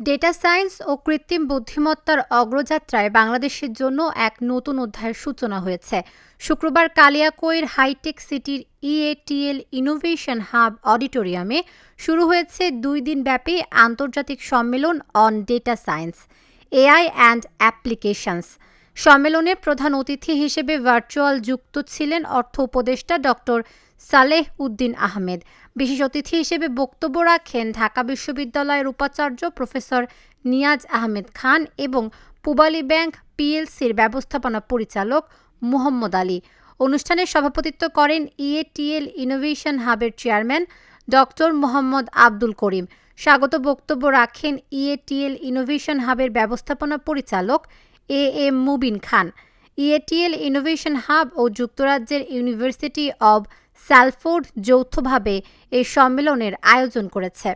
Data science ও কৃত্রিম বুদ্ধিমত্তার অগ্রযাত্রায় বাংলাদেশের জন্য এক নতুন অধ্যায়ের সূচনা হয়েছে। শুক্রবার কালিয়াকৈর হাইটেক সিটির ইএটিএল ইনোভেশন হাব অডিটোরিয়ামে শুরু হয়েছে দুই দিনব্যাপী আন্তর্জাতিক সম্মেলন on data science AI and applications সম্মেলনে প্রধান অতিথি হিসেবে ভার্চুয়াল যুক্ত ছিলেন অর্থ উপদেষ্টা ডক্টর সালেহ উদ্দিন আহমেদ। বিশেষ অতিথি হিসেবে বক্তব্য রাখেন ঢাকা বিশ্ববিদ্যালয়ের উপাচার্য প্রফেসর নিয়াজ আহমেদ খান এবং পুবালী ব্যাংক পিএলসির ব্যবস্থাপনা পরিচালক মুহম্মদ আলী। অনুষ্ঠানে সভাপতিত্ব করেন ইএটিএল ইনোভেশন হাবের চেয়ারম্যান ডক্টর মোহাম্মদ আব্দুল করিম। স্বাগত বক্তব্য রাখেন ইএটিএল ইনোভেশন হাবের ব্যবস্থাপনা পরিচালক A M Mubin Khan, EATL innovation hub ও যুক্তরাজ্যের ইউনিভার্সিটি অব স্যালফোর্ড যৌথভাবে এই সম্মেলনের আয়োজন করেছে।